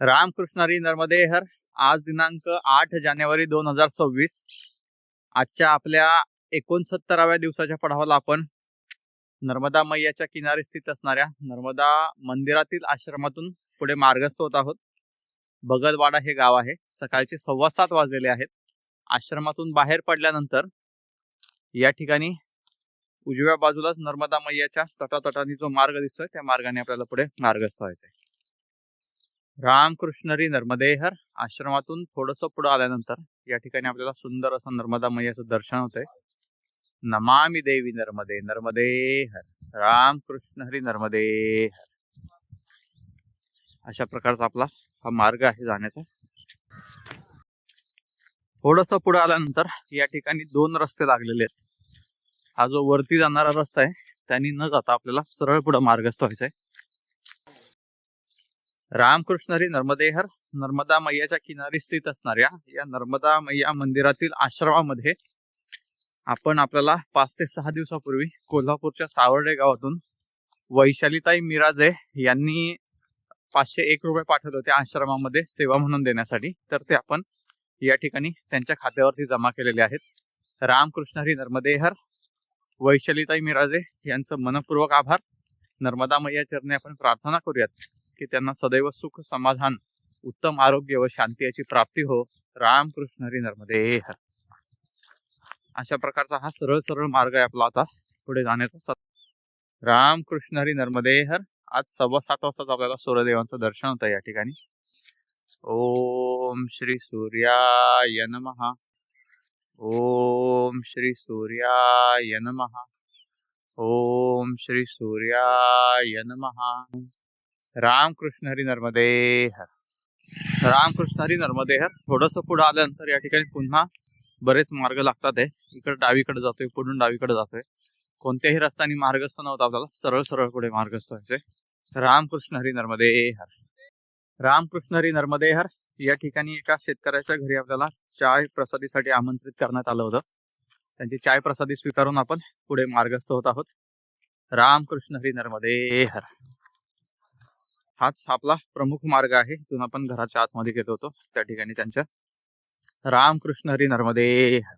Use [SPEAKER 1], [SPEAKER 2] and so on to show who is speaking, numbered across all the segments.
[SPEAKER 1] रामकृष्णारी नर्मदे हर आज दिनांक आठ जानेवारी दोन हजार सव्वीस. आजच्या आपल्या एकोणसत्तराव्या दिवसाच्या पडावाला आपण नर्मदा मैयाच्या किनारी स्थित असणाऱ्या नर्मदा मंदिरातील आश्रमातून पुढे मार्गस्थ होत आहोत. भगलवाडा हे गाव आहे. सकाळचे सव्वा सात वाजलेले आहेत. आश्रमातून बाहेर पडल्यानंतर या ठिकाणी उजव्या बाजूलाच नर्मदा मैयाच्या तटातटाने जो मार्ग दिसतोय त्या मार्गाने आपल्याला पुढे मार्गस्थ व्हायचंय. रामकृष्णरी नर्मदेहर आश्रमातून थोडस पुढे आल्यानंतर या ठिकाणी आपल्याला सुंदर असं नर्मदा मैयाचं दर्शन होतंय. नमामि देवी नर्मदे नर्मदे हर रामकृष्ण हरी नर्मदे हर अशा प्रकारचा आपला हा मार्ग आहे जाण्याचा. थोडस पुढे आल्यानंतर या ठिकाणी दोन रस्ते लागलेले आहेत. हा जो वरती जाणारा रस्ता आहे त्यांनी न जाता आपल्याला सरळ पुढे मार्गस्थ आहे रामकृष्ण हरी नर्मदेहर नर्मदा मैयाच्या किनारी स्थित असणाऱ्या या नर्मदा मैया मंदिरातील आश्रमामध्ये आपण आपल्याला पाच ते सहा दिवसापूर्वी कोल्हापूरच्या सावर्डे गावातून वैशालीताई मिराजे यांनी पाचशे एक रुपये पाठवले होते आश्रमामध्ये सेवा म्हणून देण्यासाठी. तर ते आपण या ठिकाणी त्यांच्या खात्यावरती जमा केलेले आहेत. रामकृष्ण हरी नर्मदेहर वैशालीताई मिराजे यांचं मनपूर्वक आभार. नर्मदा मैया चरणी आपण प्रार्थना करूयात. की त्यांना सदैव सुख समाधान उत्तम आरोग्य व शांती याची प्राप्ती हो. रामकृष्ण हरी नर्मदे हर अशा प्रकारचा हा सरळ सरळ मार्ग आहे आपला आता पुढे जाण्याचा. सत रामकृष्ण हरी नर्मदे हर आज सव्वा सात वाजताच आपल्याला सूर्यदेवांचं दर्शन होतं या ठिकाणी. ओम श्री सूर्याय नमहा ओम श्री सूर्याय नमहा ओम श्री सूर्याय नमहा रामकृष्ण हरी नर्मदे हर रामकृष्ण हरी नर्मदे हर थोडस पुढे आल्यानंतर या ठिकाणी पुन्हा बरेच मार्ग लागतात आहे इकडे डावीकडे जातोय पुढून डावीकडे जातोय. कोणत्याही रस्त्याने मार्गस्थ नव्हता आपल्याला. सरळ सरळ पुढे मार्गस्थ व्हायचे. रामकृष्ण हरी नर्मदे हर रामकृष्ण हरी नर्मदे हर या ठिकाणी एका शेतकऱ्याच्या घरी आपल्याला चाय प्रसादीसाठी आमंत्रित करण्यात आलं होतं. त्यांची चाय प्रसादी स्वीकारून आपण पुढे मार्गस्थ होत आहोत. रामकृष्ण हरी नर्मदे हर हाच आपला प्रमुख मार्ग आहे. इथून आपण घराच्या आतमध्ये गेलो होतो. त्या ठिकाणी त्यांच्या रामकृष्ण हरी नर्मदेहर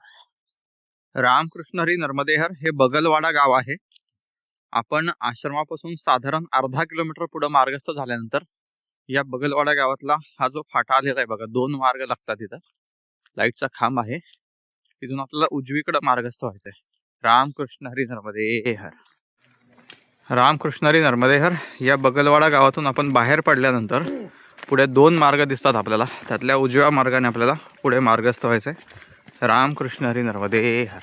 [SPEAKER 1] रामकृष्ण हरी नर्मदेहर हे बगलवाडा गाव आहे. आपण आश्रमापासून साधारण अर्धा किलोमीटर पुढे मार्गस्थ झाल्यानंतर या बगलवाडा गावातला हा जो फाटा आलेला आहे बघा दोन मार्ग लागतात इथं लाईटचा खांब आहे. तिथून आपल्याला उजवीकडे मार्गस्थ व्हायचंय. रामकृष्ण हरी नर्मदे हर रामकृष्णारी नर्मदेहर. या बगलवाडा गावातून आपण बाहेर पडल्यानंतर पुढे दोन मार्ग दिसतात आपल्याला. त्यातल्या उजव्या मार्गाने आपल्याला पुढे मार्गस्थ व्हायचंय. रामकृष्ण हरी नर्मदे हर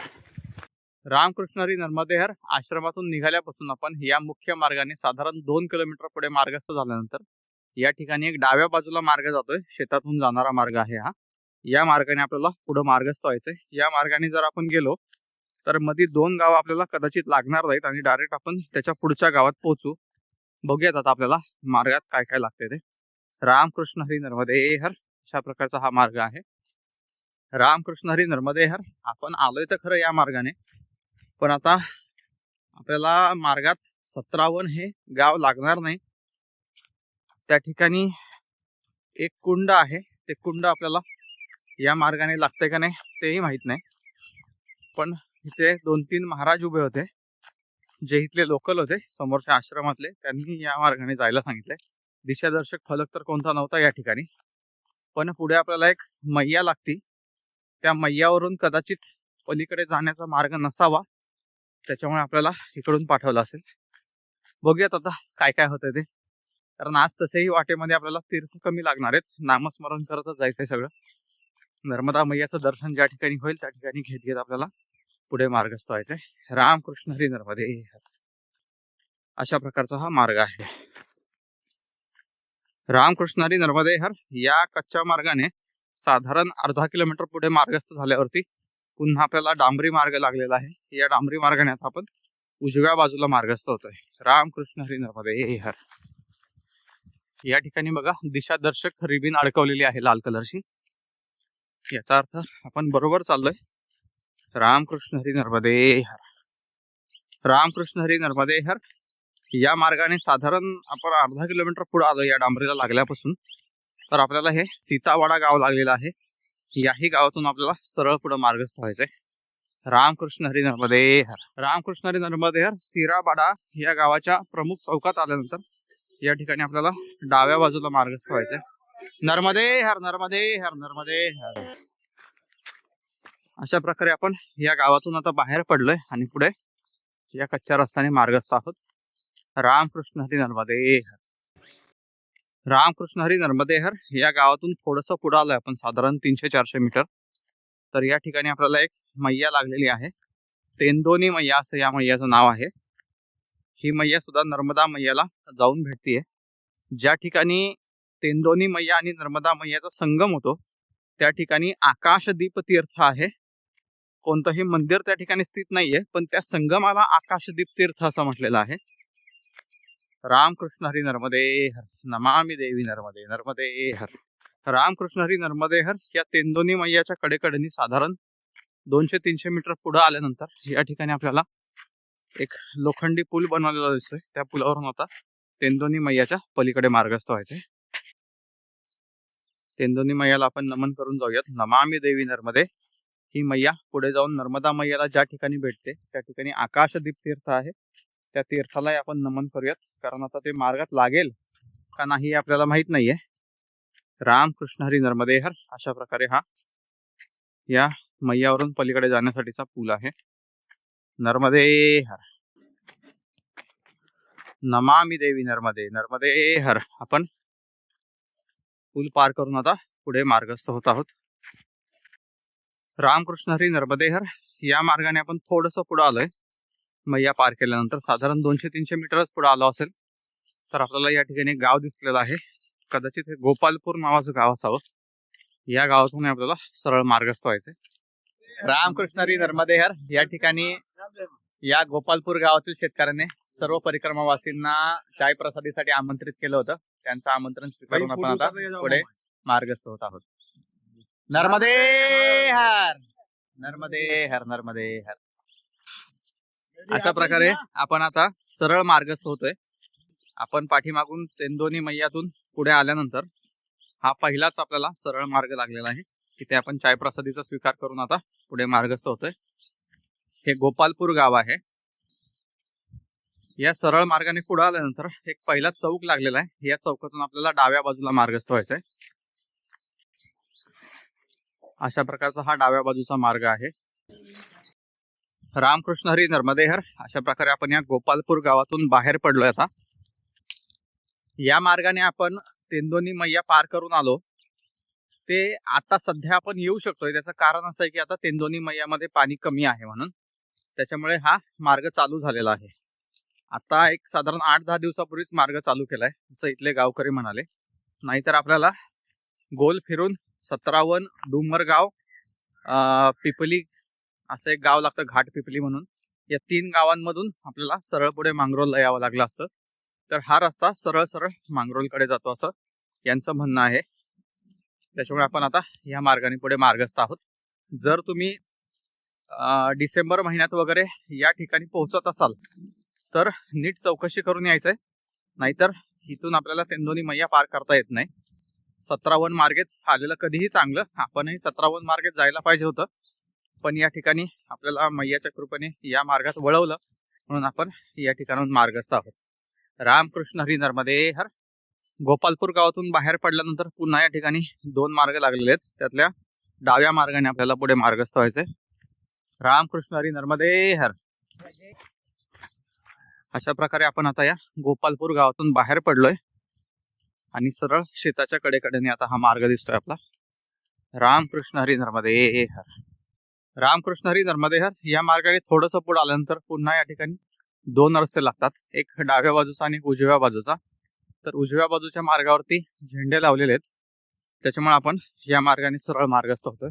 [SPEAKER 1] नर्मदेहर आश्रमातून निघाल्यापासून आपण या मुख्य मार्गाने साधारण दोन किलोमीटर पुढे मार्गस्थ झाल्यानंतर या ठिकाणी एक डाव्या बाजूला मार्ग जातोय. शेतातून जाणारा मार्ग आहे हा. या मार्गाने आपल्याला पुढे मार्गस्थ व्हायचंय. या मार्गाने जर आपण गेलो तर मध्ये दोन गाव आपल्याला कदाचित लागणार नाहीत आणि डायरेक्ट आपण त्याच्या पुढच्या गावात पोहोचू. बघूयात आता आपल्याला मार्गात काय काय लागते ते. रामकृष्ण हरी नर्मदे हर अशा प्रकारचा हा मार्ग आहे. रामकृष्ण हरी नर्मदे हर आपण आलोय तर खरं या मार्गाने. पण आता आपल्याला मार्गात सतरावन हे गाव लागणार नाही. त्या ठिकाणी एक कुंड आहे. ते कुंड आपल्याला या मार्गाने लागतंय का नाही तेही माहीत नाही. पण इथे दोन तीन महाराज उभे होते. जे इथले लोकल होते समोरच्या आश्रमातले. त्यांनी या मार्गाने जायला सांगितले. दिशादर्शक फलक तर कोणता नव्हता या ठिकाणी. पण पुढे आपल्याला एक मैया लागती. त्या मैयावरून कदाचित पलीकडे जाण्याचा मार्ग नसावा. त्याच्यामुळे आपल्याला इकडून पाठवलं असेल. बघूयात आता काय काय होतंय ते. कारण आज तसेही वाटेमध्ये आपल्याला तीर्थ कमी लागणार आहेत. नामस्मरण करतच जायचंय सगळं. नर्मदा मैयाचं दर्शन ज्या ठिकाणी होईल त्या ठिकाणी घेत घेत आपल्याला पुढे मार्गस्थ व्हायचंय रामकृष्ण हरी नर्मदे अशा प्रकारचा हा मार्ग आहे. रामकृष्ण हरी नर्मदे हर या कच्च्या मार्गाने साधारण अर्धा किलोमीटर पुढे मार्गस्थ झाल्यावरती पुन्हा आपल्याला डांबरी मार्ग लागलेला आहे. या डांबरी मार्गाने आता आपण उजव्या बाजूला मार्गस्थ होतोय. रामकृष्ण हरी नर्मदे हर. या ठिकाणी बघा दिशादर्शक रिबीन अडकवलेली आहे लाल कलरची. याचा अर्थ आपण बरोबर चाललोय. रामकृष्ण हरी नर्मदे हर. रामकृष्ण हरी नर्मदे हर. या मार्गाने साधारण आपण अर्धा किलोमीटर पुढे आलो या डांबरीला लागल्यापासून. तर आपल्याला हे सीतावाडा गाव लागलेलं आहे. याही गावातून आपल्याला सरळ पुढे मार्गस्थ व्हायचंय. रामकृष्ण हरी नर्मदे हर. रामकृष्ण हरी नर्मदे हर सिराबाडा या गावाच्या प्रमुख चौकात आल्यानंतर या ठिकाणी आपल्याला डाव्या बाजूला मार्गस्थ व्हायचंय. नर्मदे हर नर्मदे हर नर्मदे हर. अशा प्रकारे आपण या गावातून आता बाहेर पडलोय आणि पुढे या कच्च्या रस्त्याने मार्गस्थ आहोत. रामकृष्ण हरी नर्मदे हर रामकृष्ण हरी नर्मदे हर या गावातून थोडस पुढे आलोय आपण साधारण तीनशे चारशे मीटर. तर या ठिकाणी आपल्याला एक मैया लागलेली आहे. तेंदोनी मैया असं या मैयाचं नाव आहे. ही मैया सुद्धा नर्मदा मैयाला जाऊन भेटतीये. ज्या ठिकाणी तेंदोनी मैया आणि नर्मदा मैयाचा संगम होतो त्या ठिकाणी आकाशदीप तीर्थ आहे. कोणतंही मंदिर त्या ठिकाणी स्थित नाहीये पण त्या संगमाला आकाशदीप तीर्थ असं म्हटलेलं आहे. रामकृष्ण हरी नर्मदे हर नमामी देवी नर्मदे नर्मदे हर. रामकृष्ण हरी नर्मदे हर या तेंदोनी मैयाच्या कडेकडेनी साधारण दोनशे तीनशे मीटर पुढे आल्यानंतर या ठिकाणी आपल्याला एक लोखंडी पूल बनवलेला दिसतोय. त्या पुलावरून आता तेंदोनी मैयाच्या पलीकडे मार्गस्थ व्हायचे तेंदोनी मैयाला आपण नमन करून जाऊयात. नमामी देवी नर्मदे ही मैया पुढे जाऊन नर्मदा मैयाला ज्या ठिकाणी भेटते त्या ठिकाणी आकाशदीप तीर्थ आहे. त्या तीर्थालाही आपण नमन करूयात. कारण आता ते मार्गात लागेल का नाही हे आपल्याला माहीत नाहीये. रामकृष्ण हरी नर्मदेहर अशा प्रकारे हा या मैयावरून पलीकडे जाण्यासाठीचा पूल आहे. नर्मदे हर नमामि देवी नर्मदे नर्मदे हर आपण पूल पार करून आता पुढे मार्गस्थ होत आहोत. रामकृष्ण हरी नर्मदे हर या मार्गाने आपण थोडस पुढे आलोय. मैया पार केल्यानंतर साधारण दोनशे तीनशे मीटरच पुढे आलो असेल तर आपल्याला या ठिकाणी गाव दिसलेलं आहे. कदाचित हे गोपालपूर नावाचं गाव असावं. या गावातून आपल्याला सरळ मार्गस्थ व्हायचंय. रामकृष्ण हरी नर्मदेहर या ठिकाणी या गोपालपूर गावातील शेतकऱ्याने सर्व परिक्रमावासींना चाय प्रसादीसाठी आमंत्रित केलं होतं. त्यांचं आमंत्रण स्वीकारून आपण आता पुढे मार्गस्थ होत आहोत. नर्मदे हर. नर्मदे हर नर्मदे हर. अशा प्रकारे आपण आता सरळ मार्गस्थ होतोय. आपण पाठीमागून तेंदोनी मैयातून पुढे आल्यानंतर हा पहिलाच आपल्याला सरळ मार्ग लागलेला आहे. तिथे आपण चाय प्रसादीचा स्वीकार करून आता पुढे मार्गस्थ होतोय. हे गोपालपूर गाव आहे. या सरळ मार्गाने पुढे आल्यानंतर एक पहिला चौक लागलेला आहे. या चौकातून आपल्याला डाव्या बाजूला मार्गस्थ व्हायचा आहे अशा प्रकारचा हा डाव्या बाजूचा मार्ग आहे. रामकृष्ण हरी नर्मदेहर अशा प्रकारे आपण या गोपालपूर गावातून बाहेर पडलोय आता. या मार्गाने आपण तेंदोनी मैया पार करून आलो. ते आता सध्या आपण येऊ शकतोय. त्याचं कारण असं आहे की आता तेंदोनी मैयामध्ये पाणी कमी आहे म्हणून. त्याच्यामुळे हा मार्ग चालू झालेला आहे. आता एक साधारण आठ दहा दिवसापूर्वीच मार्ग चालू केलाय. असं इथले गावकरी म्हणाले. नाहीतर आपल्याला गोल फिरून सतरावन डुंगरगाव पिपली असं एक गाव लागतं घाट पिपली म्हणून. या तीन गावांमधून आपल्याला सरळ पुढे मांगरोलला यावं लागलं असतं. तर हा रस्ता सरळ सरळ मांगरोलकडे जातो असं यांचं म्हणणं आहे. त्याच्यामुळे आपण आता या मार्गाने पुढे मार्गस्थ आहोत. जर तुम्ही डिसेंबर महिन्यात वगैरे या ठिकाणी पोहोचत असाल तर नीट चौकशी करून यायचंय. नाहीतर इथून आपल्याला तेंदोनी मैया पार करता येत नाही. सतरावन मार्गेच आलेलं कधीही चांगलं आपणही सतरावन मार्गेच जायला पाहिजे होतं. पण या ठिकाणी आपल्याला मैयाच्या कृपेने या मार्गात वळवलं म्हणून आपण या ठिकाणाहून मार्गस्थ आहोत. रामकृष्ण हरी नर्मदे हर. गोपालपूर गावातून बाहेर पडल्यानंतर पुन्हा या ठिकाणी दोन मार्ग लागलेले आहेत. त्यातल्या डाव्या मार्गाने आपल्याला पुढे मार्गस्थ व्हायचंय. रामकृष्ण हरी नर्मदे हर. अशा प्रकारे आपण आता या गोपालपूर गावातून बाहेर पडलोय. आणि सरळ शेताच्या कडेकडेने आता हा मार्ग दिसतोय आपला. रामकृष्ण हरी नर्मदे हर. रामकृष्ण हरी नर्मदे हर. या मार्गाने थोडस पुढे आल्यानंतर पुन्हा या ठिकाणी दोन रस्ते लागतात. एक डाव्या बाजूचा आणि एक उजव्या बाजूचा. तर उजव्या बाजूच्या मार्गावरती झेंडे लावलेले आहेत. त्याच्यामुळे आपण या मार्गाने सरळ मार्गस्थ होतोय.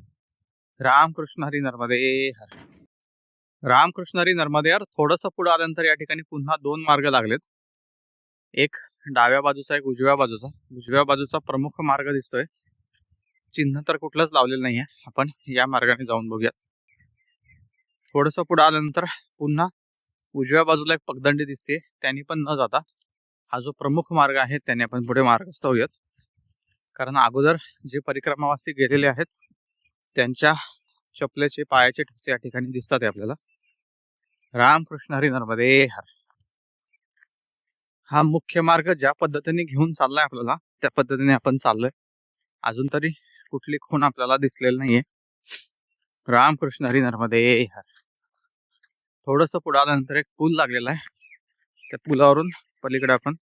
[SPEAKER 1] रामकृष्ण हरी नर्मदे हर. रामकृष्ण हरी नर्मदे हर. थोडस पुढे आल्यानंतर या ठिकाणी पुन्हा दोन मार्ग लागलेत. एक डाव्या बाजूचा एक उजव्या बाजूचा. उजव्या बाजूचा प्रमुख मार्ग दिसतोय. चिन्ह तर कुठलंच लावलेलं नाही आहे आपण या मार्गाने जाऊन बघूयात. थोडंसं पुढं आल्यानंतर पुन्हा उजव्या बाजूला एक पगदंडी दिसते त्यांनी पण न जाता हा जो प्रमुख मार्ग आहे त्याने आपण पुढे मार्गस्थ होऊयात. कारण अगोदर जे परिक्रमावासी गेलेले आहेत त्यांच्या चपल्याचे पायाचे ठसे या ठिकाणी दिसतात आहे आपल्याला. रामकृष्ण हरी नर्मदे हर हा मुख्य मार्ग ज्या पद्धतीने घेऊन चाललाय आपल्याला त्या पद्धतीने आपण चाललोय. अजून तरी कुठली खून आपल्याला दिसलेली नाहीये. रामकृष्ण हरी नर्मदे हर. थोडस पुढे आल्यानंतर एक पूल लागलेला आहे. त्या पुलावरून पलीकडे आपण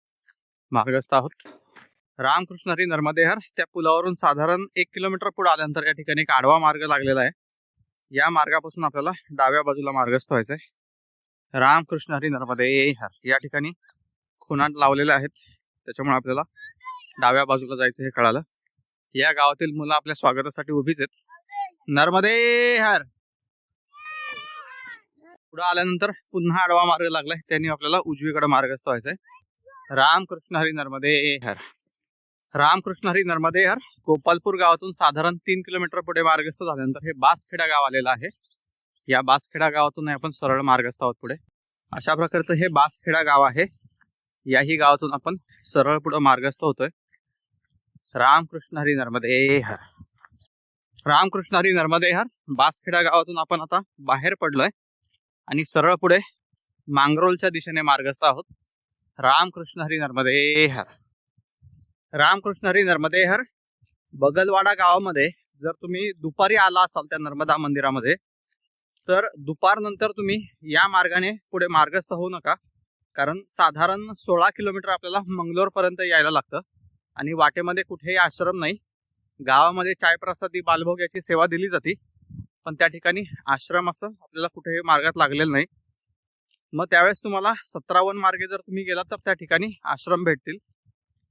[SPEAKER 1] मार्गस्थ आहोत. रामकृष्ण हरी नर्मदे हर. त्या पुलावरून साधारण एक किलोमीटर पुढे आल्यानंतर या ठिकाणी एक आडवा मार्ग लागलेला आहे. या मार्गापासून आपल्याला डाव्या बाजूला मार्गस्थ व्हायचा आहे रामकृष्ण हरी नर्मदे हर. या ठिकाणी खुनाट लावलेल्या आहेत. त्याच्यामुळे आपल्याला डाव्या बाजूला जायचं हे कळालं. या गावातील मुलं आपल्या स्वागतासाठी उभीच आहेत. नर्मदे हर! पुढे आल्यानंतर पुन्हा आडवा मार्ग लागलाय. त्यांनी आपल्याला उजवीकडे मार्गस्थ व्हायचंय. रामकृष्ण हरी नर्मदे हर! रामकृष्ण हरी नर्मदे हर! गोपालपूर गावातून साधारण तीन किलोमीटर पुढे मार्गस्थ झाल्यानंतर हे बासखेडा गाव आलेलं आहे. या बासखेडा गावातून आपण सरळ मार्गस्थ आहोत पुढे. अशा प्रकारचं हे बासखेडा गाव आहे. याही गावातून आपण सरळ पुढे मार्गस्थ होतोय. रामकृष्ण हरी नर्मदे हर. रामकृष्ण हरी नर्मदे हर. बासखेडा गावातून आपण आता बाहेर पडलोय आणि सरळ पुढे मांगरोलच्या दिशेने मार्गस्थ आहोत. रामकृष्ण हरी नर्मदे हर. रामकृष्ण हरी नर्मदे हर. बगलवाडा गावामध्ये जर तुम्ही दुपारी आला असाल त्या नर्मदा मंदिरामध्ये तर दुपारनंतर तुम्ही या मार्गाने पुढे मार्गस्थ होऊ नका. कारण साधारण सोळा किलोमीटर आपल्याला मंगलोरपर्यंत यायला लागतं. आणि वाटेमध्ये कुठेही आश्रम नाही. गावामध्ये चाय प्रसादी बालभोग याची सेवा दिली जाते. पण त्या ठिकाणी आश्रम असं आपल्याला कुठेही मार्गात लागलेलं नाही. मग त्यावेळेस तुम्हाला सतरावन मार्गे जर तुम्ही गेलात तर त्या ठिकाणी आश्रम भेटतील.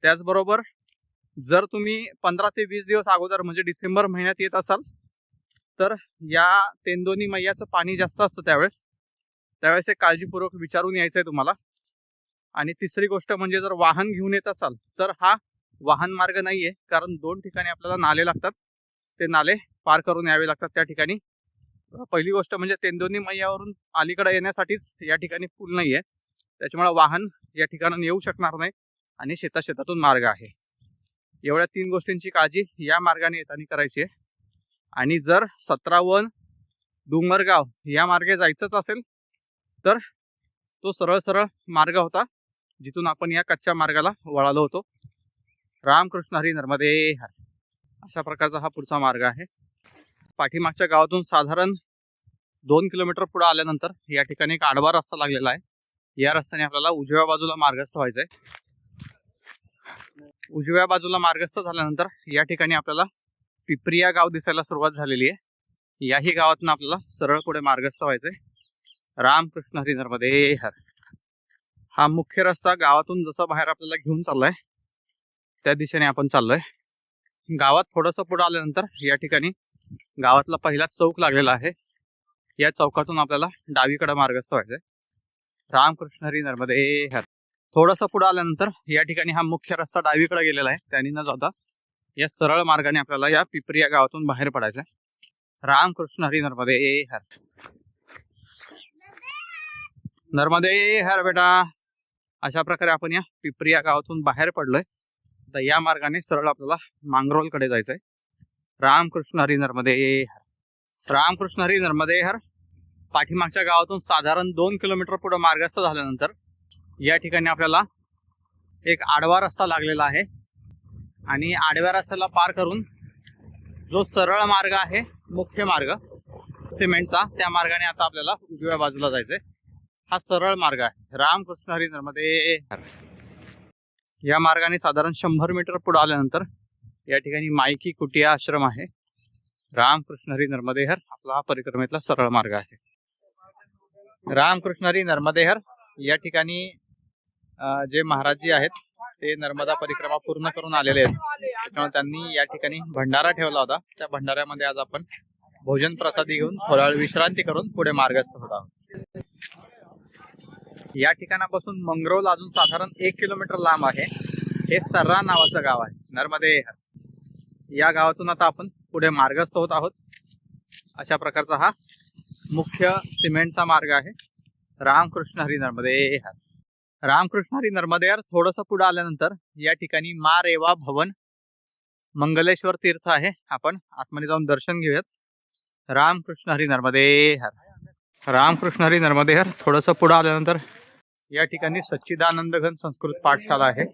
[SPEAKER 1] त्याचबरोबर जर तुम्ही पंधरा ते वीस दिवस अगोदर म्हणजे डिसेंबर महिन्यात येत असाल तर या तेंदोनी मैयाचं पाणी जास्त असतं त्यावेळेस. त्यावेळेस एक काळजीपूर्वक विचारून यायचं आहे तुम्हाला. आणि तिसरी गोष्ट म्हणजे जर वाहन घेऊन येत असाल तर हा वाहन मार्ग नाहीये कारण दोन ठिकाणी आपल्याला नाले लागतात. ते नाले पार करून यावे लागतात त्या ठिकाणी. पहिली गोष्ट म्हणजे तेंदोनी मैयावरून अलीकडे येण्यासाठीच या ठिकाणी पूल नाहीये. त्याच्यामुळे वाहन या ठिकाणून येऊ शकणार नाही आणि शेता शेतातून मार्ग आहे. एवढ्या तीन गोष्टींची काळजी या मार्गाने येताना करायची आहे. आणि जर सतरावन डोंगरगाव या मार्गे जायचंच असेल तर तो सरळ सरळ मार्ग होता. जिथून आपण या कच्च्या मार्गाला वळालो होतो. रामकृष्ण हरी नर्मदे हर. अशा प्रकारचा हा पुढचा मार्ग आहे. पाठीमागच्या गावातून साधारण दोन किलोमीटर पुढे आल्यानंतर या ठिकाणी एक आडवा रस्ता लागलेला आहे. या रस्त्याने आपल्याला उजव्या बाजूला मार्गस्थ व्हायचंय. उजव्या बाजूला मार्गस्थ झाल्यानंतर या ठिकाणी आपल्याला पिपरिया गाव दिसायला सुरुवात झालेली आहे. याही गावातून आपल्याला सरळ पुढे मार्गस्थ व्हायचंय. रामकृष्ण हरी नर्मदे हर. हा मुख्य रस्ता गावातून जसा बाहेर आपल्याला घेऊन चाललाय त्या दिशेने आपण चाललोय. गावात थोडस पुढे आल्यानंतर या ठिकाणी गावातला पहिला चौक लागलेला आहे. या चौकातून आपल्याला डावीकडे मार्गस्थ व्हायचंय. रामकृष्ण हरी नर्मदे हर. थोडस पुढे आल्यानंतर या ठिकाणी हा मुख्य रस्ता डावीकडे गेलेला आहे. त्यांनी न जाता या सरळ मार्गाने आपल्याला या पिपरी या गावातून बाहेर पडायचंय. रामकृष्ण हरी नर्मदे हर. नर्मदे हर बेटा. अशा प्रकारे आपण या पिपरी या गावातून बाहेर पडलोय. तर या मार्गाने सरळ आपल्याला मांगरोलकडे जायचंय. रामकृष्ण हरी. नर्मदे रामकृष्ण हरी नर्मदे हर. पाठीमागच्या गावातून साधारण दोन किलोमीटर पुढे मार्गस्थ झाल्यानंतर या ठिकाणी आपल्याला एक आडवा रस्ता लागलेला आहे. आणि आडव्या रस्त्याला पार करून जो सरळ मार्ग आहे मुख्य मार्ग सिमेंटचा त्या मार्गाने आता आपल्याला उजव्या बाजूला जायचंय. हा सरळ मार्ग आहे. रामकृष्ण हरी नर्मदे या मार्गाने साधारण शंभर मीटर पुढे आल्यानंतर या ठिकाणी मायकी कुटिया आश्रम आहे. रामकृष्ण हरी नर्मदेहर आपला हा परिक्रमेतला सरळ मार्ग आहे. रामकृष्ण हरी नर्मदेहर या ठिकाणी जे महाराजजी आहेत ते नर्मदा परिक्रमा पूर्ण करून आलेले आहेत. त्याच्यामुळे त्यांनी या ठिकाणी भंडारा ठेवला होता. त्या भंडाऱ्यामध्ये आज आपण भोजन प्रसादी घेऊन थोडा वेळ विश्रांती करून पुढे मार्गस्थ होत आहोत. या ठिकाणापासून मंगरोल अजून साधारण एक किलोमीटर लांब आहे. हे सर्रा नावाचं गाव आहे. नर्मदे या गावातून आता आपण पुढे मार्गस्थ होत आहोत. अशा प्रकारचा हा मुख्य सिमेंटचा मार्ग आहे. रामकृष्ण हरी नर्मदे रामकृष्ण हरी नर्मदेहर थोडस पुढे आल्यानंतर या ठिकाणी मा रेवा भवन मंगलेश्वर तीर्थ आहे. आपण आतमध्ये जाऊन दर्शन घेऊयात. रामकृष्ण हरी नर्मदे हर. रामकृष्ण हरी नर्मदे हर थोडंसं पुढं आल्यानंतर या ठिकाणी सच्चिदानंद घन संस्कृत पाठशाला आहे.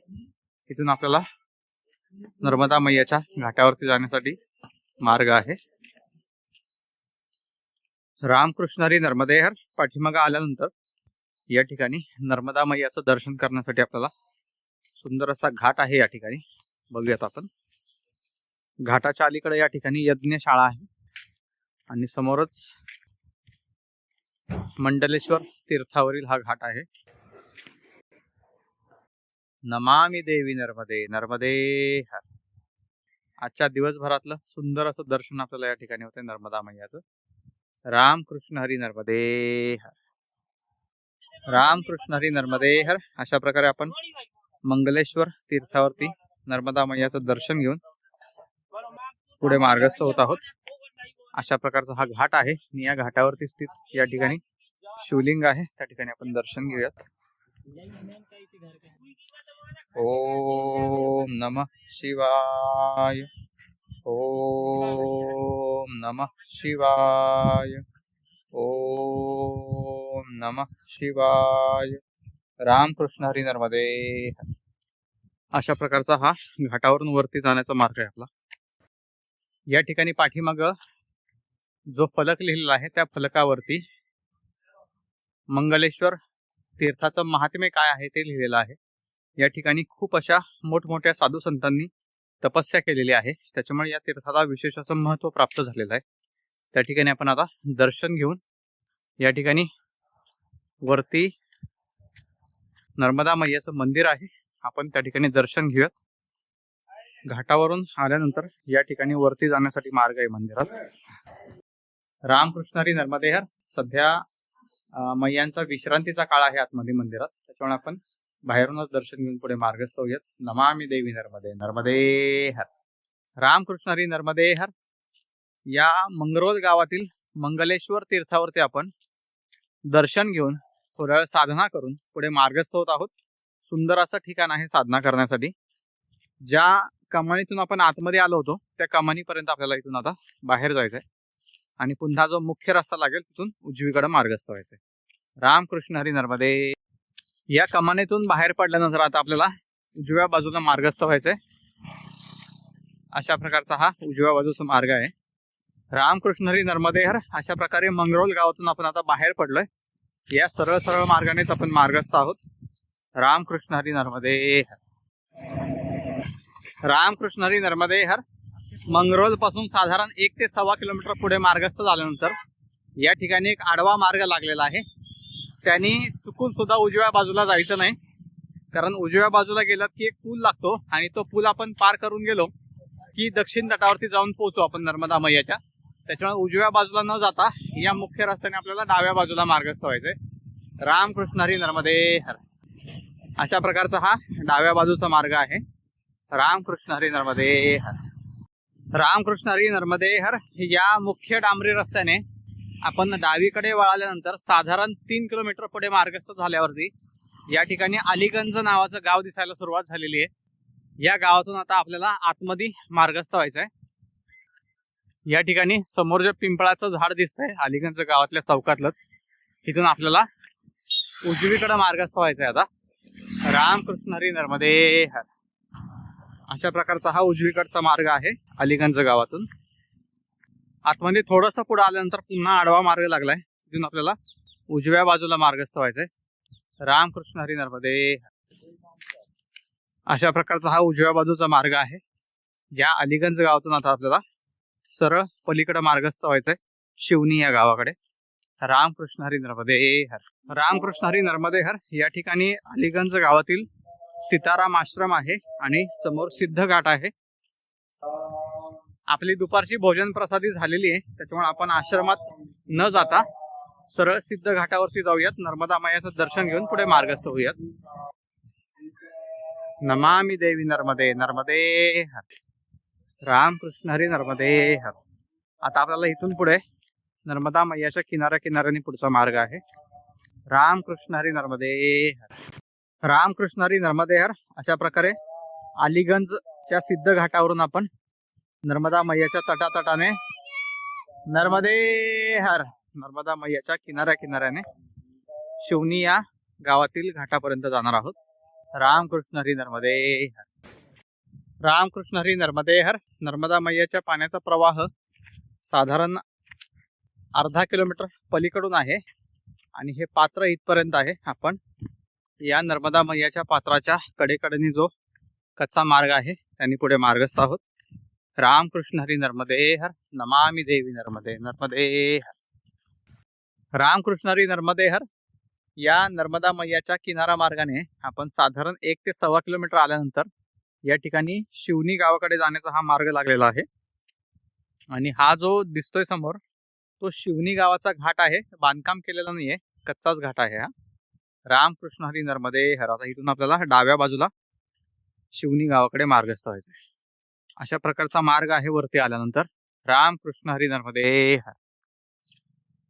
[SPEAKER 1] इथून आपल्याला नर्मदा मैयाच्या घाटावरती जाण्यासाठी मार्ग आहे. रामकृष्णारी नर्मदेहर पाठीमागा आल्यानंतर या ठिकाणी नर्मदा मैयाचं दर्शन करण्यासाठी आपल्याला सुंदर असा घाट आहे या ठिकाणी. बघूयात आपण. घाटाच्या अलीकडे या ठिकाणी यज्ञशाळा आहे. आणि समोरच मंडलेश्वर तीर्थावरील हा घाट आहे. नमामि देवी नर्मदे नर्मदे हर. आजच्या दिवसभरातलं सुंदर असं दर्शन आपल्याला या ठिकाणी होते नर्मदा मैयाचं. रामकृष्ण हरी नर्मदे हर. रामकृष्ण हरी नर्मदे हर. अशा प्रकारे आपण मंगलेश्वर तीर्थावरती नर्मदा मैयाचं दर्शन घेऊन पुढे मार्गस्थ होत आहोत. अशा प्रकारचा हा घाट आहे. आणि या घाटावरती स्थित या ठिकाणी शिवलिंग आहे. त्या ठिकाणी आपण दर्शन घेऊयात. ओम नमः शिवाय। ओम नमः शिवाय। ओम नमः शिवाय। रामकृष्ण हरी नर्मदे अशा प्रकारचा हा घाटावरून वरती जाण्याचा मार्ग आहे आपला. या ठिकाणी पाठीमाग जो फलक लिहिलेला आहे त्या फलकावरती मंगलेश्वर तीर्थाचं महात्म्य काय आहे ते लिहिलेलं आहे. या ठिकाणी खूप अशा मोठमोठ्या साधू संतांनी तपस्या केलेली आहे. त्याच्यामुळे या तीर्थाला विशेष असं महत्त्व प्राप्त झालेलं आहे. त्या ठिकाणी आपण आता दर्शन घेऊन या ठिकाणी वरती नर्मदा मैयाचं मंदिर आहे. आपण त्या ठिकाणी दर्शन घेऊयात. घाटावरून आल्यानंतर या ठिकाणी वरती जाण्यासाठी मार्ग आहे मंदिरात. रामकृष्णारी नर्मदेहर सध्या मैयांचा विश्रांतीचा काळ आहे आतमध्ये मंदिरात. त्याच्यामुळे आपण बाहेरूनच दर्शन घेऊन पुढे मार्गस्थ होऊयात. नमामी देवी नर्मदे नर्मदे हर. रामकृष्ण हरी नर्मदे हर. या मंगरोल गावातील मंगलेश्वर तीर्थावरती आपण दर्शन घेऊन थोड्या साधना करून पुढे मार्गस्थ होत आहोत. सुंदर असं ठिकाण आहे साधना करण्यासाठी. ज्या कमानीतून आपण आतमध्ये आलो होतो त्या कमानीपर्यंत आपल्याला इथून आता बाहेर जायचंय. आणि पुन्हा जो मुख्य रस्ता लागेल तिथून उजवीकडे मार्गस्थ व्हायचंय. रामकृष्ण हरी नर्मदे. या कमानीतून बाहेर पडल्यानंतर आता आपल्याला उजव्या बाजूला मार्गस्थ व्हायचंय. अशा प्रकारचा हा उजव्या बाजूचा मार्ग आहे. रामकृष्ण हरी नर्मदेहर अशा प्रकारे मंगरोल गावातून आपण आता बाहेर पडलोय. या सरळ सरळ मार्गानेच आपण मार्गस्थ आहोत. रामकृष्ण हरी नर्मदे रामकृष्ण हरी मंगरोलपासून साधारण एक ते सव्वा किलोमीटर पुढे मार्गस्थ झाल्यानंतर या ठिकाणी एक आडवा मार्ग लागलेला आहे. त्यांनी चुकून सुद्धा उजव्या बाजूला जायचं नाही. कारण उजव्या बाजूला गेलात की एक पूल लागतो आणि तो पूल आपण पार करून गेलो की दक्षिण तटावरती जाऊन पोहोचू आपण नर्मदा मैयाच्या. त्याच्यामुळे उजव्या बाजूला न जाता या मुख्य रस्त्याने आपल्याला डाव्या बाजूला मार्गस्थ व्हायचंय. रामकृष्ण हरी नर्मदे हर. अशा प्रकारचा हा डाव्या बाजूचा मार्ग आहे. रामकृष्ण हरी नर्मदे हर. रामकृष्ण हरी नर्मदे हर या मुख्य डांबरी रस्त्याने आपण डावीकडे वळाल्यानंतर साधारण तीन किलोमीटर पुढे मार्गस्थ झाल्यावरती या ठिकाणी अलीगंज नावाचं गाव दिसायला सुरुवात झालेली आहे. या गावातून आता आपल्याला आतमध्ये मार्गस्थ व्हायचं आहे या ठिकाणी समोर जे पिंपळाचं झाड दिसतंय अलीगंज गावातल्या चौकातलंच इथून आपल्याला उजवीकडे मार्गस्थ व्हायचं आहे आता. रामकृष्ण हरी नर्मदे हर. अशा प्रकारचा हा उजवीकडचा मार्ग आहे अलीगंज गावातून. आतमध्ये थोडंसं पुढे आल्यानंतर पुन्हा आडवा मार्ग लागलाय. तिथून आपल्याला उजव्या बाजूला मार्गस्थ व्हायचंय. रामकृष्ण हरी नर्मदे अशा प्रकारचा हा उजव्या बाजूचा मार्ग आहे. ज्या अलीगंज गावातून आता आपल्याला सरळ पलीकडे मार्गस्थ व्हायचंय. शिवनी या गावाकडे. रामकृष्ण हरी नर्मदे हर रामकृष्ण हरी नर्मदे हर. या ठिकाणी अलीगंज गावातील सीताराम आश्रम आहे आणि समोर सिद्ध घाट आहे. आपली दुपारची भोजन प्रसादी झालेली आहे. त्याच्यामुळे आपण आश्रमात न जाता सरळ सिद्ध घाटावरती जाऊयात. नर्मदा मायाचं दर्शन घेऊन पुढे मार्गस्थ होऊयात. नमामि देवी नर्मदे नर्मदे हर. रामकृष्ण हरी नर्मदे हर. आता आपल्याला इथून पुढे नर्मदा मैयाच्या किनाऱ्या किनाऱ्याने पुढचा मार्ग आहे. रामकृष्ण हरी नर्मदे हर. रामकृष्ण हरी नर्मदे हर. अशा प्रकारे अलीगंजच्या सिद्ध घाटावरून आपण नर्मदा मैयाच्या तटातटाने. नर्मदे हर. नर्मदा मैयाच्या किनाऱ्या किनाऱ्याने शिवनी या गावातील घाटापर्यंत जाणार आहोत. रामकृष्ण हरी नर्मदे हर. रामकृष्ण हरी नर्मदे हर. नर्मदा मैयाच्या पाण्याचा प्रवाह साधारण अर्धा किलोमीटर पलीकडून आहे आणि हे पात्र इथपर्यंत आहे. आपण या नर्मदा मैयाच्या पात्राच्या कडेकडेने जो कच्चा मार्ग आहे त्यांनी पुढे मार्गस्थ आहोत. रामकृष्ण हरी नर्मदे हर नमामि देवी नर्मदे नर्मदे हर. रामकृष्ण हरी नर्मदे हर या नर्मदा मैयाच्या किनारा मार्गाने आपण साधारण एक ते सव्वा किलोमीटर आल्यानंतर या ठिकाणी शिवनी गावाकडे जाण्याचा हा मार्ग लागलेला आहे. आणि हा जो दिसतोय समोर तो शिवनी गावाचा घाट आहे. बांधकाम केलेला नाहीये कच्चाच घाट आहे हा. रामकृष्ण हरी नर्मदे हर. आता इथून आपल्याला डाव्या बाजूला शिवनी गावाकडे मार्गस्थ व्हायचा आहे अशा प्रकारचा मार्ग आहे वरती आल्यानंतर. रामकृष्ण हरी नर्मदे हर.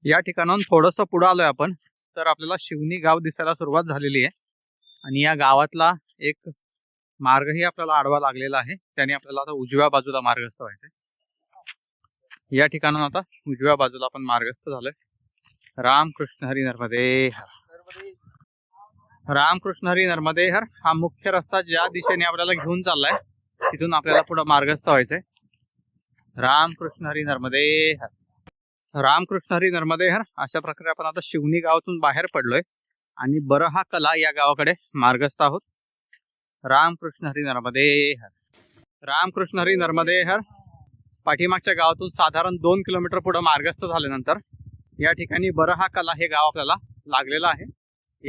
[SPEAKER 1] या ठिकाणाहून थोडंसं पुढं आलोय आपण. तर आपल्याला शिवनी गाव दिसायला सुरुवात झालेली आहे. आणि या गावातला एक मार्गही आपल्याला आडवा लागलेला आहे. त्याने आपल्याला आता उजव्या बाजूला मार्गस्थ व्हायचंय. या ठिकाणाहून आता उजव्या बाजूला आपण मार्गस्थ झालोय. रामकृष्ण हरी नर्मदे हर. रामकृष्ण हरी नर्मदे हर. हा मुख्य रस्ता ज्या दिशेने आपल्याला घेऊन चाललाय तिथून आपल्याला पुढे मार्गस्थ व्हायचंय. रामकृष्ण हरी नर्मदे हर. रामकृष्ण हरी नर्मदे हर. अशा प्रकारे आपण आता शिवनी गावातून बाहेर पडलोय. आणि बरहा कला या गावाकडे मार्गस्थ आहोत. रामकृष्ण हरी नर्मदे हर. रामकृष्ण हरी नर्मदे हर. पाठीमागच्या गावातून साधारण दोन किलोमीटर पुढे मार्गस्थ झाल्यानंतर या ठिकाणी बरहा कला हे गाव आपल्याला लागलेलं आहे.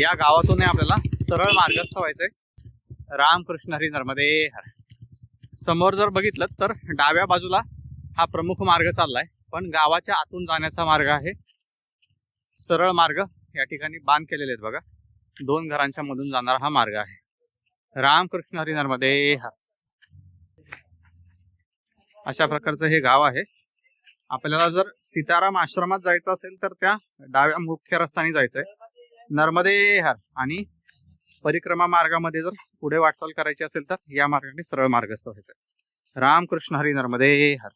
[SPEAKER 1] या गावातून आपल्याला सरळ मार्गस्थ व्हायचंय. रामकृष्ण हरी नर्मदे हर. समोर जर बघितलं तर डाव्या बाजूला हा प्रमुख मार्ग चाललाय. पण गावाच्या आतून जाण्याचा मार्ग आहे. सरळ मार्ग या ठिकाणी बांध केलेले आहेत बघा. दोन घरांच्या मधून जाणारा हा मार्ग आहे. रामकृष्ण हरी. नर्मदे अशा प्रकारचं हे गाव आहे. आपल्याला जर सीताराम आश्रमात जायचं असेल तर त्या डाव्या मुख्य रस्त्याने जायचंय. नर्मदे हर आणि परिक्रमा मार्गामध्ये जर पुढे वाटचाल करायची असेल तर या मार्गाने सरळ मार्गस्थ व्हायचं. रामकृष्ण हरी नर्मदे हर.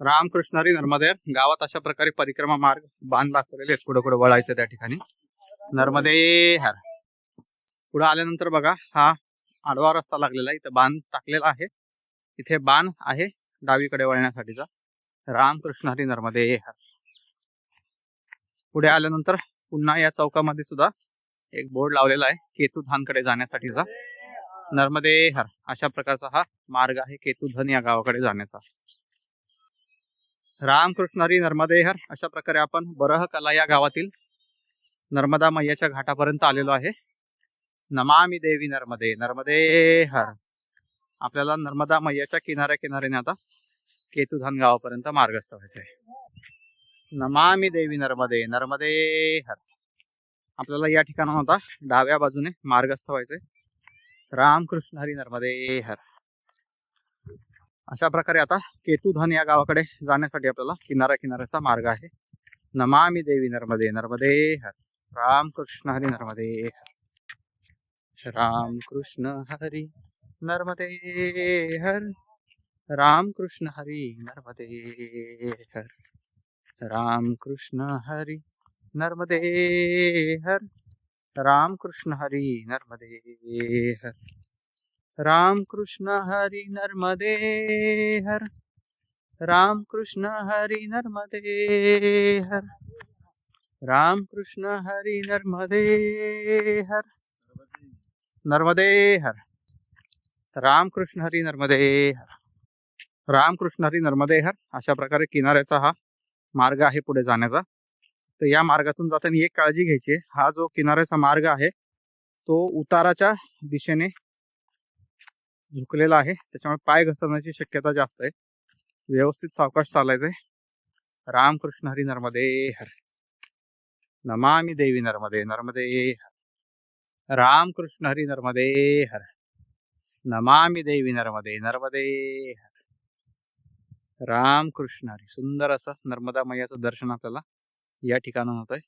[SPEAKER 1] रामकृष्ण हरी नर्मदे गावात अशा प्रकारे परिक्रमा मार्ग बांध दाखवलेले आहेत. पुढे कुठं वळायचं त्या ठिकाणी. नर्मदे हर. पुढे आल्यानंतर बघा हा आडवा रस्ता लागलेला आहे. इथं बांध टाकलेला आहे. इथे बाण आहे डावीकडे वळण्यासाठीचा. रामकृष्ण हरी नर्मदे हर. पुढे आल्यानंतर पुन्हा या चौकामध्ये सुद्धा एक बोर्ड लावलेला आहे केतू धानकडे जाण्यासाठीचा. नर्मदे हर अशा प्रकारचा हा मार्ग आहे केतू धन या गावाकडे जाण्याचा. रामकृष्ण हरी नर्मदे हर अशा प्रकारे आपण बरह कला या गावातील नर्मदा मैयाच्या घाटापर्यंत आलेलो आहे. नमामी देवी नर्मदे नर्मदे हर. आपल्याला नर्मदा मैयाच्या किनाऱ्या किनाऱ्याने आता केतुधान गावापर्यंत मार्गस्थ व्हायचं आहे नमामी देवी नर्मदे नर्मदे हर. आपल्याला या ठिकाणाहून आता डाव्या बाजूने मार्गस्थ व्हायचे रामकृष्ण हरी नर्मदे हर. अशा प्रकारे आता केतुधन या गावाकडे जाण्यासाठी आपल्याला किनारा किनाऱ्याचा मार्ग आहे. नमामि देवी नर्मदे नर्मदे हर. रामकृष्ण हरी नर्मदे हर. रामकृष्ण हरी नर्मदे हर. रामकृष्ण हरी नर्मदे हर. रामकृष्ण हरी नर्मदे हर। रामकृष्ण हरी नर्मदे हर। रामकृष्ण हरी नर्मदे हर। रामकृष्ण हरी नर्मदे हर। रामकृष्ण हरी नर्मदे हर। नर्मदे हर। रामकृष्ण हरी नर्मदे हर। रामकृष्ण हरी नर्मदे हर। अशा प्रकारे किनाऱ्याचा हा मार्ग आहे पुढे जाण्याचा. तर या मार्गातून जाताना एक काळजी घ्यायची हा जो किनाऱ्याचा मार्ग आहे तो उताराच्या दिशेने झुकलेला आहे. त्याच्यामुळे पाय घसरण्याची शक्यता जास्त आहे. व्यवस्थित सावकाश चालायचंय. रामकृष्ण हरी नर्मदे हर. नमामि देवी नर्मदे नर्मदे हर. रामकृष्ण हरी नर्मदे हर. नमामि देवी नर्मदे नर्मदे हर. रामकृष्ण हरी. सुंदर असं नर्मदा मैयाचं दर्शन आपल्याला या ठिकाणून होतोय.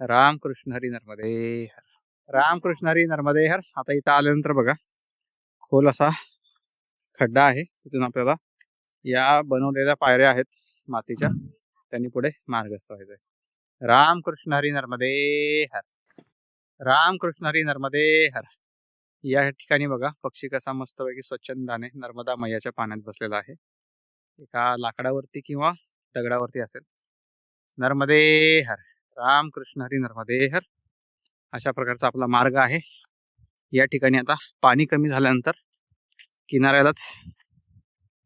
[SPEAKER 1] रामकृष्ण हरी नर्मदे हर रामकृष्ण हरी नर्मदे हर. आता इथं आल्यानंतर बघा. खोल असा खड्डा आहे. तिथून आपल्याला या बनवलेल्या पायऱ्या आहेत मातीच्या. त्यांनी पुढे मार्गस्थ व्हायचंय. रामकृष्ण हरी नर्मदे हर. रामकृष्ण हरी नर्मदे हर. या ठिकाणी बघा. पक्षी कसा मस्तपैकी स्वच्छंदाने नर्मदा मैयाच्या पाण्यात बसलेला आहे. एका लाकडावरती किंवा दगडावरती असेल. नर्मदे हर। राम कृष्ण हरी नर्मदे हर। अशा प्रकारचा आपला मार्ग आहे. या ठिकाणी आता पाणी कमी झाल्यानंतर किनाऱ्यालाच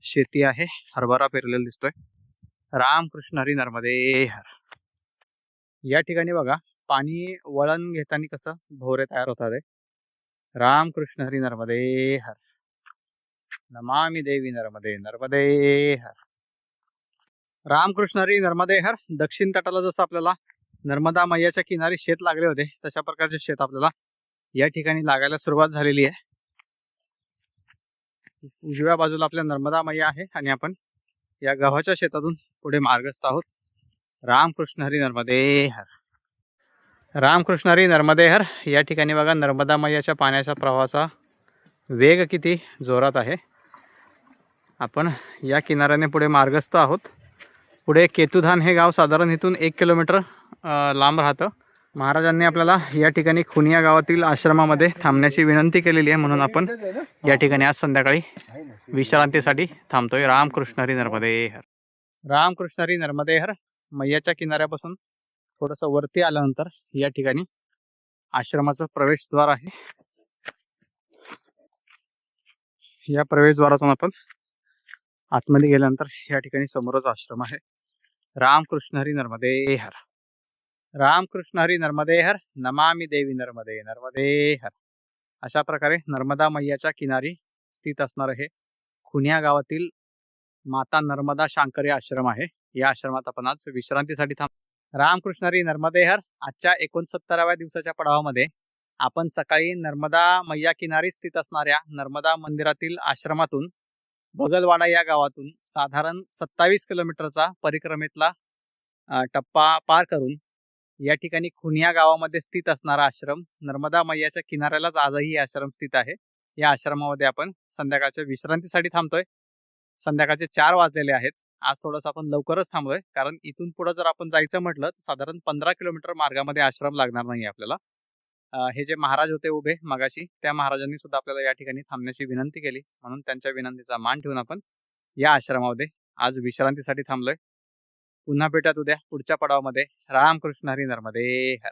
[SPEAKER 1] शेती आहे. हरभरा पेरलेला दिसतोय. राम कृष्ण हरी नर्मदे हर। या ठिकाणी बघा पाणी वळण घेताना कसं भोवरे तयार होतात रामकृष्ण राम कृष्ण हरी नर्मदे हर। नमामि देवी नर्मदे नर्मदे हर। रामकृष्णारी नर्मदेहर दक्षिण तटाला जसं आपल्याला नर्मदा मैयाच्या किनारी शेत लागले होते तशा प्रकारचे शेत आपल्याला या ठिकाणी लागायला सुरुवात झालेली आहे. उजव्या बाजूला आपल्या नर्मदा मैया आहे आणि आपण या गव्हाच्या शेतातून पुढे मार्गस्थ आहोत. रामकृष्ण हरी नर्मदे रामकृष्ण हरी नर्मदेहर या ठिकाणी बघा नर्मदा मैयाच्या पाण्याच्या प्रवाहाचा वेग किती जोरात आहे. आपण या किनाऱ्याने पुढे मार्गस्थ आहोत. पुढे केतुधान हे गाव साधारण इथून एक किलोमीटर लांब राहतं. महाराजांनी आपल्याला या ठिकाणी खुनिया गावातील आश्रमामध्ये थांबण्याची विनंती केलेली आहे म्हणून आपण या ठिकाणी आज संध्याकाळी विश्रांतीसाठी थांबतोय. रामकृष्ण हरी नर्मदे हर रामकृष्ण हरी नर्मदे हर मैयाच्या किनाऱ्यापासून थोडंसं वरती आल्यानंतर या ठिकाणी आश्रमाचं प्रवेशद्वार आहे. या प्रवेशद्वारातून आपण आतमध्ये गेल्यानंतर या ठिकाणी समोरच आश्रम आहे. रामकृष्ण हरी नर्मदे हर। रामकृष्ण हरी नर्मदे हर नमामि देवी नर्मदे नर्मदे हर। अशा प्रकारे नर्मदा मैयाच्या किनारी स्थित असणारं हे खुन्या गावातील माता नर्मदा शांकरी आश्रम आहे. या आश्रमात आपण आज विश्रांतीसाठी थांब रामकृष्ण हरी नर्मदे हर आजच्या एकोणसत्तराव्या दिवसाच्या पडावामध्ये आपण सकाळी नर्मदा मैया किनारी स्थित असणाऱ्या नर्मदा मंदिरातील आश्रमातून बगलवाडा या गावातून साधारण सत्तावीस किलोमीटरचा परिक्रमेतला टप्पा पार करून या ठिकाणी खुनिया गावामध्ये स्थित असणारा आश्रम नर्मदा मैयाच्या किनाऱ्यालाच आजही आश्रम स्थित आहे. या आश्रमामध्ये आपण संध्याकाळच्या विश्रांतीसाठी थांबतोय. संध्याकाळचे चार वाजलेले आहेत. आज थोडंसं आपण लवकरच थांबलोय कारण इथून पुढे जर आपण जायचं म्हटलं तर साधारण पंधरा किलोमीटर मार्गामध्ये आश्रम लागणार नाही आपल्याला. हे जे महाराज होते उभे मगाशी त्या महाराजांनी सुद्धा आपल्याला या ठिकाणी थांबण्याची विनंती केली. म्हणून त्यांच्या विनंतीचा मान ठेवून आपण या आश्रमामध्ये आज विश्रांतीसाठी थांबलोय. पुन्हा भेटत उद्या पुढच्या पडावामध्ये. रामकृष्ण हरी नर्मदे हर.